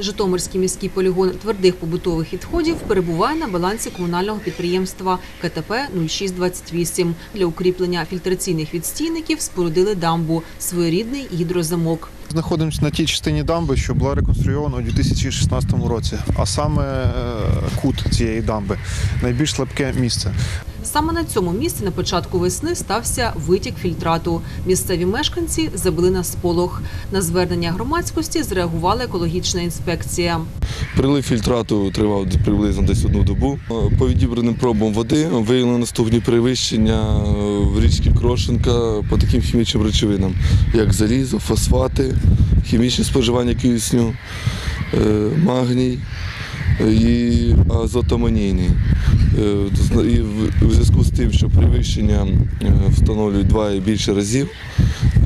Житомирський міський полігон твердих побутових відходів перебуває на балансі комунального підприємства КТП 0628. Для укріплення фільтраційних відстійників спорудили дамбу – своєрідний гідрозамок. Знаходимося на тій частині дамби, що була реконструйована у 2016 році, а саме е, кут цієї дамби найбільш слабке місце. Саме на цьому місці на початку весни стався витік фільтрату. Місцеві мешканці забили на сполох. На звернення громадськості зреагувала екологічна інспекція. Прилив фільтрату тривав приблизно десь одну добу. По відібраним пробам води виявлено наступні перевищення в річці Крошенка по таким хімічним речовинам, як залізо, фосфати, хімічне споживання кисню, е, магній і азотамонійний. Е, І в- зв'язку з тим, що перевищення е, встановлюють два і більше разів,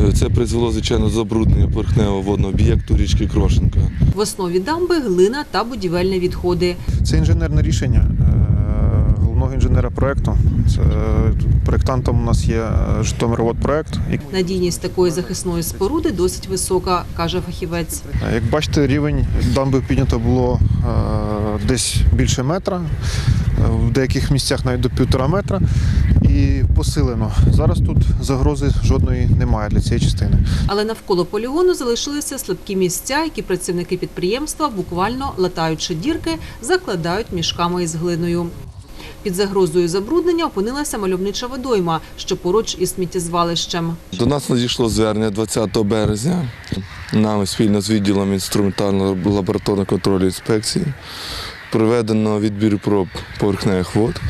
е, це призвело, звичайно, до забруднення поверхневого водного об'єкту річки Крошенка. В основі дамби глина та будівельні відходи. Це інженерне рішення головного інженера проекту. Це, проектантом у нас є Житомирводпроект. Надійність такої захисної споруди досить висока, каже фахівець. Як бачите, рівень дамби піднято було десь більше метра, в деяких місцях навіть до півтора метра. І посилено. Зараз тут загрози жодної немає для цієї частини. Але навколо полігону залишилися слабкі місця, які працівники підприємства, буквально латаючи дірки, закладають мішками із глиною. Під загрозою забруднення опинилася мальовнича водойма, що поруч із сміттєзвалищем. До нас надійшло звернення 20 березня. Нами спільно з відділом інструментального лабораторного контролю інспекції проведено відбір проб поверхневих вод.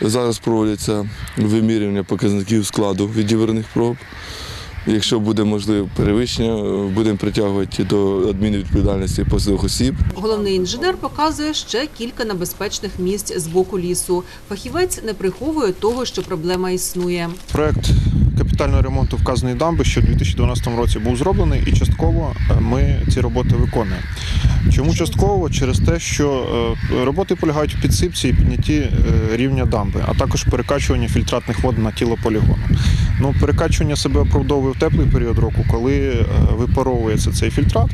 Зараз проводяться вимірювання показників складу відібраних проб. Якщо буде можливе перевищення, будемо притягувати до адмінвідповідальності посадових осіб. Головний інженер показує ще кілька небезпечних місць з боку лісу. Фахівець не приховує того, що проблема існує. Проект капітального ремонту вказаної дамби ще у 2012 році був зроблений, і частково е, ми ці роботи виконуємо. Чому частково? Через те, що е, роботи полягають в підсипці і піднятті е, рівня дамби, а також перекачування фільтратних вод на тіло полігону. Ну, перекачування себе оправдовує в теплий період року, коли е, випаровується цей фільтрат.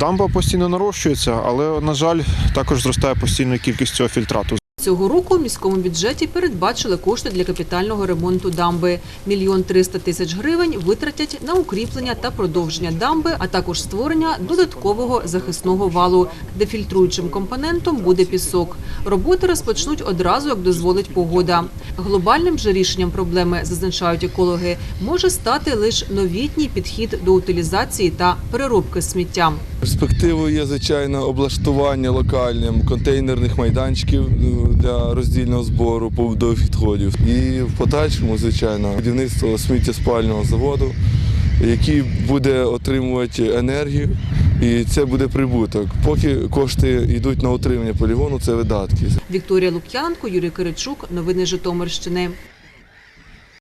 Дамба постійно нарощується, але, на жаль, також зростає постійно кількість цього фільтрату. Цього року в міському бюджеті передбачили кошти для капітального ремонту дамби. Мільйон триста тисяч гривень витратять на укріплення та продовження дамби, а також створення додаткового захисного валу, де фільтруючим компонентом буде пісок. Роботи розпочнуть одразу, як дозволить погода. Глобальним же рішенням проблеми, зазначають екологи, може стати лише новітній підхід до утилізації та переробки сміття. Перспективою є, звичайно, облаштування локальним контейнерних майданчиків е, для роздільного збору побутових відходів. І в подальшому, звичайно, будівництво сміттєспального заводу, який буде отримувати енергію, і це буде прибуток. Поки кошти йдуть на утримання полігону, це видатки. Вікторія Лук'янко, Юрій Киричук. Новини Житомирщини.